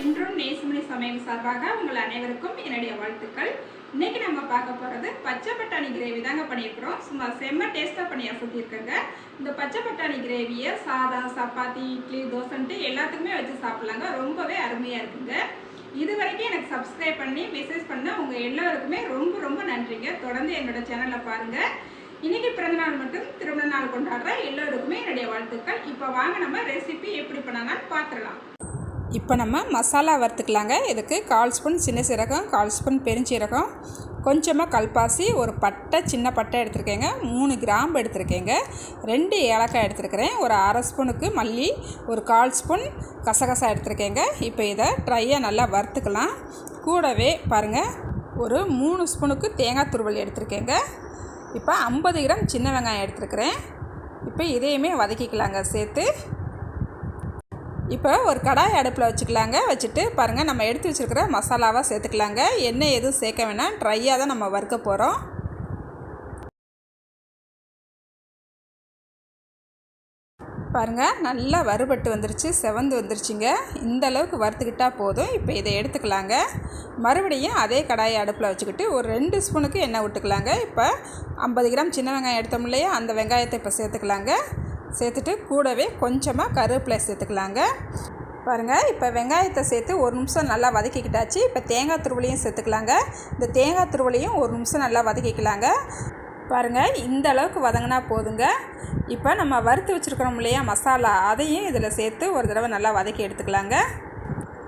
இன்றும் நேசுமணி சமையல் சார்பாக உங்கள் அனைவருக்கும் என்னுடைய வாழ்த்துக்கள். இன்னைக்கு நம்ம பார்க்க போகிறது பச்சை பட்டாணி கிரேவி தாங்க பண்ணியிருக்கிறோம். சும்மா செம்ம டேஸ்ட்டாக பண்ணி அசத்தியிருக்கேங்க. இந்த பச்சை பட்டாணி கிரேவியை சாதம் சப்பாத்தி இட்லி தோசைன்ட்டு எல்லாத்துக்குமே வச்சு சாப்பிட்லாங்க. ரொம்பவே அருமையாக இருக்குங்க. இது வரைக்கும் எனக்கு சப்ஸ்கிரைப் பண்ணி மெசேஜ் பண்ண உங்கள் எல்லாருக்குமே ரொம்ப ரொம்ப நன்றிங்க. தொடர்ந்து என்னோட சேனலை பாருங்கள் இன்னைக்கு பிறந்தநாள் மட்டும் திருமண நாள் கொண்டாடுற எல்லோருக்குமே என்னுடைய வாழ்த்துக்கள். இப்போ வாங்க நம்ம ரெசிபி எப்படி பண்ணலாம்னு பார்த்துடலாம் இப்போ நம்ம மசாலா வறுத்துக்கலாங்க. இதுக்கு கால் ஸ்பூன் சின்ன சீரகம் கால் ஸ்பூன் பெருஞ்சீரகம் கொஞ்சமாக கல்பாசி ஒரு பட்டை சின்ன பட்டை எடுத்திருக்கேங்க. மூணு கிராம்பு எடுத்திருக்கேங்க. ரெண்டு ஏலக்காய் எடுத்திருக்கிறேன். ஒரு அரை ஸ்பூனுக்கு மல்லி ஒரு கால் ஸ்பூன் கசகசா எடுத்திருக்கேங்க. இப்போ இதை ட்ரையாக நல்லா வறுத்துக்கலாம். கூடவே பாருங்கள் ஒரு மூணு ஸ்பூனுக்கு தேங்காய் துருவல் எடுத்திருக்கேங்க. இப்போ ஐம்பது கிராம் சின்ன வெங்காயம் எடுத்திருக்கிறேன். இப்போ இதையுமே வதக்கிக்கலாங்க சேர்த்து. இப்போ ஒரு கடாய் அடுப்பில் வச்சுக்கலாங்க. வச்சுட்டு பாருங்கள் நம்ம எடுத்து வச்சுருக்கிற மசாலாவாக சேர்த்துக்கலாங்க. எண்ணெய் எதுவும் சேர்க்க வேணாம். ட்ரையாக தான் நம்ம வறுக்க போகிறோம் பாருங்கள் நல்லா வறுபட்டு வந்துருச்சு செவந்து வந்துருச்சுங்க. இந்த அளவுக்கு வறுத்துக்கிட்டால் போதும். இப்போ இதை எடுத்துக்கலாங்க. மறுபடியும் அதே கடாயை அடுப்பில் வச்சுக்கிட்டு ஒரு ரெண்டு ஸ்பூனுக்கு எண்ணெய் விட்டுக்கலாங்க. இப்போ ஐம்பது கிராம் சின்ன வெங்காயம் எடுத்தோம் இல்லையா? அந்த வெங்காயத்தை இப்போ சேர்த்துக்கலாங்க. சேர்த்துட்டு கூடவே கொஞ்சமாக கருவேப்பிலை சேர்த்துக்கலாங்க. பாருங்கள் இப்போ வெங்காயத்தை சேர்த்து ஒரு நிமிஷம் நல்லா வதக்கிக்கிட்டாச்சு. இப்போ தேங்காய் துருவலையும் சேர்த்துக்கலாங்க. இந்த தேங்காய் துருவலையும் ஒரு நிமிஷம் நல்லா வதக்கிக்கலாங்க. பாருங்கள் இந்த அளவுக்கு வதங்கினா போதுங்க. இப்போ நம்ம வறுத்து வச்சுருக்கிறோம் இல்லையா மசாலா அதையும் இதில் சேர்த்து ஒரு தடவை நல்லா வதக்கி எடுத்துக்கலாங்க.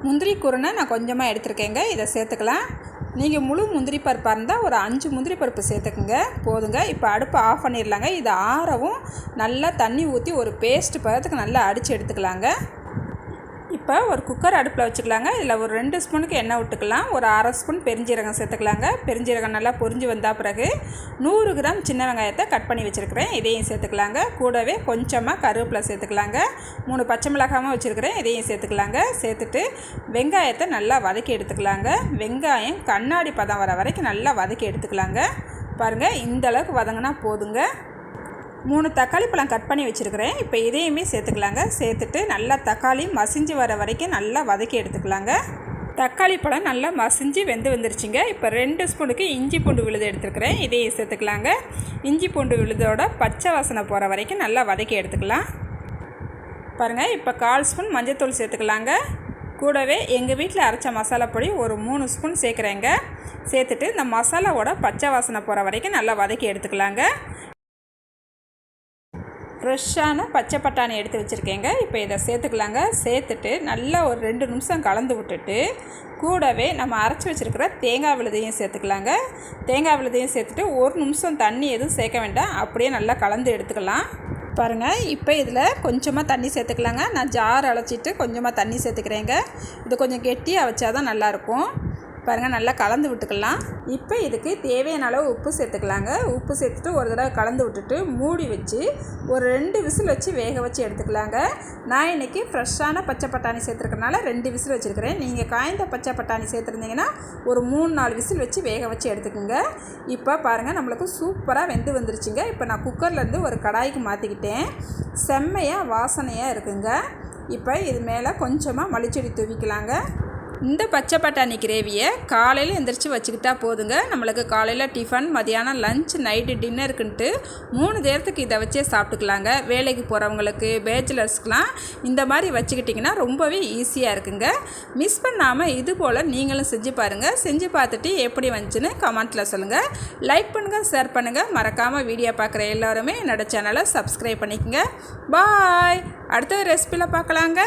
முந்திரி குருணை நான் கொஞ்சமாக எடுத்துருக்கேங்க. இதை சேர்த்துக்கலாம். நீங்கள் முழு முந்திரி பருப்பாக இருந்தால் ஒரு அஞ்சு முந்திரி பருப்பு சேர்த்துக்குங்க. போதுங்க. இப்போ அடுப்பை ஆஃப் பண்ணிடலாங்க இது ஆறவும் நல்லா தண்ணி ஊற்றி ஒரு பேஸ்ட் பதத்துக்கு நல்லா அடித்து எடுத்துக்கலாங்க. இப்போ ஒரு குக்கர் அடுப்பில் வச்சுக்கலாங்க. இதில் ஒரு ரெண்டு ஸ்பூனுக்கு எண்ணெய் விட்டுக்கலாம். ஒரு அரை ஸ்பூன் பெருஞ்சீரகம் சேர்த்துக்கலாங்க. பெருஞ்சீரகம் நல்லா பொரிஞ்சு வந்தால் பிறகு நூறு கிராம் சின்ன வெங்காயத்தை கட் பண்ணி வச்சுருக்கிறேன். இதையும் சேர்த்துக்கலாங்க. கூடவே கொஞ்சமாக கருவேப்பிலை சேர்த்துக்கலாங்க. மூணு பச்சை மிளகாமல் வச்சுருக்கிறேன். இதையும் சேர்த்துக்கலாங்க. சேர்த்துட்டு வெங்காயத்தை நல்லா வதக்கி எடுத்துக்கலாங்க. வெங்காயம் கண்ணாடி பதம் வர வரைக்கும் நல்லா வதக்கி எடுத்துக்கலாங்க. பாருங்கள் இந்த அளவுக்கு வதங்கினா போதுங்க. மூணு தக்காளி பழம் கட் பண்ணி வச்சுருக்கிறேன். இப்போ இதையுமே சேர்த்துக்கலாங்க. சேர்த்துட்டு நல்லா தக்காளி மசிஞ்சு வர வரைக்கும் நல்லா வதக்கி எடுத்துக்கலாங்க. தக்காளி பழம் நல்லா மசிஞ்சு வெந்து வந்துருச்சுங்க. இப்போ ரெண்டு ஸ்பூனுக்கு இஞ்சி பூண்டு விழுது எடுத்துருக்கிறேன். இதையும் சேர்த்துக்கலாங்க. இஞ்சி பூண்டு விழுதோட பச்சை வாசனை போகிற வரைக்கும் நல்லா வதக்கி எடுத்துக்கலாம். பாருங்கள் இப்போ கால் ஸ்பூன் மஞ்சத்தூள் சேர்த்துக்கலாங்க. கூடவே எங்கள் வீட்டில் அரைச்ச மசாலா பொடி ஒரு மூணு ஸ்பூன் சேர்க்குறேங்க. சேர்த்துட்டு இந்த மசாலாவோட பச்சை வாசனை போகிற வரைக்கும் நல்லா வதக்கி எடுத்துக்கலாங்க. ஃப்ரெஷ்ஷான பச்சை பட்டாணி எடுத்து வச்சுருக்கேங்க. இப்போ இதை சேர்த்துக்கலாங்க. சேர்த்துட்டு நல்லா ஒரு ரெண்டு நிமிஷம் கலந்து விட்டுட்டு கூடவே நம்ம அரைச்சி வச்சுருக்கிற தேங்காய் விழுதையும் சேர்த்துக்கலாங்க. தேங்காய் விழுதையும் சேர்த்துட்டு ஒரு நிமிஷம் தண்ணி எதுவும் சேர்க்க வேண்டாம். அப்படியே நல்லா கலந்து எடுத்துக்கலாம். பாருங்கள் இப்போ இதில் கொஞ்சமாக தண்ணி சேர்த்துக்கலாங்க. நான் ஜார் அழைச்சிட்டு கொஞ்சமாக தண்ணி சேர்த்துக்கிறேங்க. இது கொஞ்சம் கெட்டியாக வச்சா தான் நல்லாயிருக்கும். பாருங்கள் நல்லா கலந்து விட்டுக்கலாம். இப்போ இதுக்கு தேவையான அளவு உப்பு சேர்த்துக்கலாங்க. உப்பு சேர்த்துட்டு ஒரு தடவை கலந்து விட்டுட்டு மூடி வச்சு ஒரு ரெண்டு விசில் வச்சு வேக வச்சு எடுத்துக்கலாங்க. நான் இன்றைக்கி ஃப்ரெஷ்ஷான பச்சை பட்டாணி சேர்த்துருக்கனால ரெண்டு விசில் வச்சுருக்கிறேன். நீங்கள் காய்ந்த பச்சை பட்டாணி சேர்த்துருந்தீங்கன்னா ஒரு மூணு நாலு விசில் வச்சு வேக வச்சு எடுத்துக்கோங்க. இப்போ பாருங்கள் நம்மளுக்கு சூப்பராக வெந்து வந்துருச்சுங்க. இப்போ நான் குக்கர்லேருந்து ஒரு கடாய்க்கு மாற்றிக்கிட்டேன் செம்மையாக வாசனையாக இருக்குங்க. இப்போ இது மேலே கொஞ்சமாக மளிச்செடி தூவிக்கலாங்க. இந்த பச்சை பட்டாணி கிரேவியை காலையில் எந்திரிச்சு வச்சுக்கிட்டா போதுங்க. நம்மளுக்கு காலையில் டிஃபன் மதியானம் லஞ்ச் நைட்டு டின்னருக்குன்ட்டு மூணு நேரத்துக்கு இதை வச்சே சாப்பிட்டுக்கலாங்க. வேலைக்கு போகிறவங்களுக்கு பேச்சுலர்ஸ்க்கெலாம் இந்த மாதிரி வச்சுக்கிட்டிங்கன்னா ரொம்பவே ஈஸியாக இருக்குங்க. மிஸ் பண்ணாமல் இது போல் நீங்களும் செஞ்சு பாருங்கள் செஞ்சு பார்த்துட்டு எப்படி வந்துச்சுன்னு கமெண்ட்டில் சொல்லுங்கள் லைக் பண்ணுங்கள் ஷேர் பண்ணுங்கள் மறக்காமல் வீடியோ பார்க்குற எல்லோருமே என்னோடய சேனலை சப்ஸ்கிரைப் பண்ணிக்கோங்க. பாய் அடுத்த ரெசிபியில் பார்க்கலாங்க.